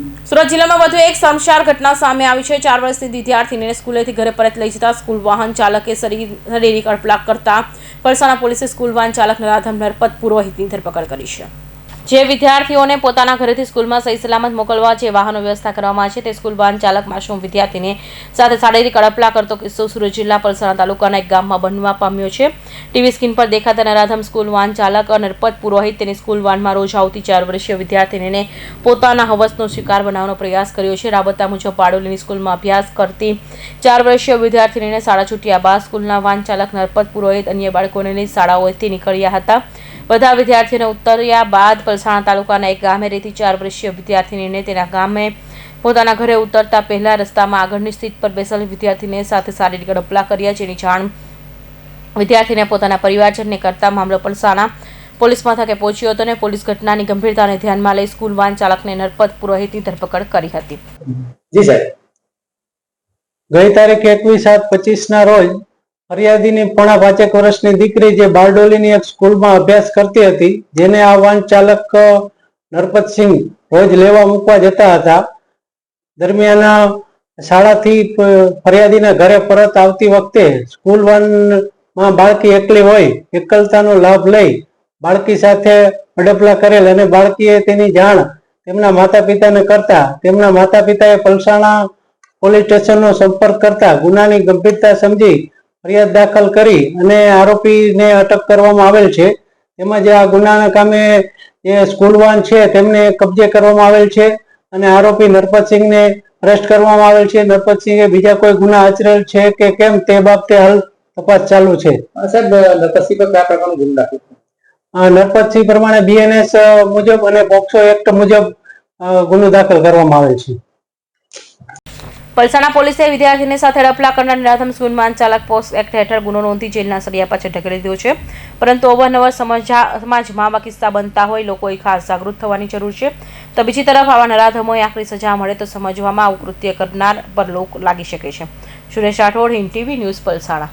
સુરત જિલ્લામાં વધુ એક શમશાર ઘટના સામે આવી છે. ચાર વર્ષની વિદ્યાર્થીને સ્કૂલેથી ઘરે પરત લઈ જતા સ્કૂલ વાહન ચાલકે શરીર- શારીરિક અડપલાક કરતા પરસાના પોલીસે સ્કૂલ વાહન ચાલક નરાધમ નરપત પુરોહિતની ધરપકડ કરી છે. જે વિદ્યાર્થીઓને પોતાના ઘરેથી સ્કૂલમાં સહી સલામત મોકલવા જે વાહનો વ્યવસ્થા કરવામાં છે તે સ્કૂલ વાહન ચાલક માસૂમ વિદ્યાર્થીને સાથે શારીરિક અડપલા કરતો કિસ્સો સુરત જિલ્લા પલસાણા તાલુકાના એક ગામમાં બનવા પામ્યો છે. ટીવી સ્ક્રીન પર દેખાતા નરાધમ સ્કૂલ વાહન ચાલક નરપત પુરોહિત તેની સ્કૂલ વાનમાં રોજ આવતી ચાર વર્ષીય વિદ્યાર્થીને પોતાના હવસનો શિકાર બનાવવાનો પ્રયાસ કર્યો છે. રાબતા મુજબ બારડોલીની સ્કૂલમાં અભ્યાસ કરતી ચાર વર્ષીય વિદ્યાર્થીને શાળા છૂટ્યા બાદ સ્કૂલના વાહન ચાલક નરપત પુરોહિત અન્ય બાળકોને લઈ શાળાઓથી નીકળ્યા હતા. બધા વિદ્યાર્થીઓને ઉતર્યા બાદ પલસાણા તાલુકાના એક ગામે રહેતી ચાર વર્ષીય વિદ્યાર્થીનીને તેના ગામે પોતાના ઘરે ઉતરતા પહેલા રસ્તામાં આગળની સીટ પર બેસેલ વિદ્યાર્થીને સાથે શારીરિક ડપલા કર્યા, જેની જાણ વિદ્યાર્થીને પોતાના પરિવારજનને કરતા મામલો પલસાણા પોલીસ મથકે પહોંચ્યો હતો અને પોલીસ ઘટનાની ગંભીરતાને ધ્યાનમાં લઈ સ્કૂલ વાન ચાલકને નરપત પુરોહિતની ધરપકડ કરી હતી. જી સાહેબ. ગઈ તારીખ એકવીસ સાત પચીસ ના રોજ ફરિયાદીની પોણા પાંચેક વર્ષની દીકરી જે બારડોલીની એક સ્કૂલમાં અભ્યાસ કરતી હતી, જેને આ વાહન ચાલક નરપતસિંહ રોજ લેવા મૂકવા જતા હતા. દરમિયાન શાળાથી ફરિયાદીના ઘરે પરત આવતી વખતે સ્કૂલ વાનમાં બાળકી એકલી હોય, એકલતાનો લાભ લઈ બાળકી સાથે અડપલા કરેલ અને બાળકીએ તેની જાણ તેમના માતા પિતાને કરતા તેમના માતા પિતાએ પલસાણા પોલીસ સ્ટેશનનો સંપર્ક કરતા ગુનાની ગંભીરતા સમજી ફરિયાદ દાખલ કરી અને આરોપીને અટક કરવામાં આવેલ છે. તેમજ આ ગુનાના કામે જે સ્કૂલ વાન છે તેમને કબજે કરવામાં આવેલ છે અને આરોપી નરપતસિંહને અરેસ્ટ કરવામાં આવેલ છે. નરપતસિંહે બીજા કોઈ ગુના આચરેલ છે કે કેમ તે બાબતે હાલ તપાસ ચાલુ છે. સાહેબ નરપતસિંહ પર કયા પ્રકારનો ગુનો દાખલ? નરપતસિંહ પ્રમાણે બીએનએસ મુજબ અને પોક્સો એક્ટ મુજબ ગુનો દાખલ કરવામાં આવેલ છે. પલસાણા પોલીસે વિદ્યાર્થીની સાથે ડપલા કરનાર નિરાધમ સ્કૂલ વાહન ચાલક પોસ્ટ એક્ટ હેઠળ ગુનો નોંધી જેલના સળિયા પાછળ ઢકેલી દીધો છે. પરંતુ અવારનવાર સમજા સમાજમાં આવા કિસ્સા બનતા હોય લોકોએ ખાસ જાગૃત થવાની જરૂર છે. તો બીજી તરફ આવા નરાધમોએ આખરી સજા મળે તો સમજવામાં આવું કૃત્ય કરનાર પર લોક લાગી શકે છે. Suresh Rathod, Hind TV news, Palsana.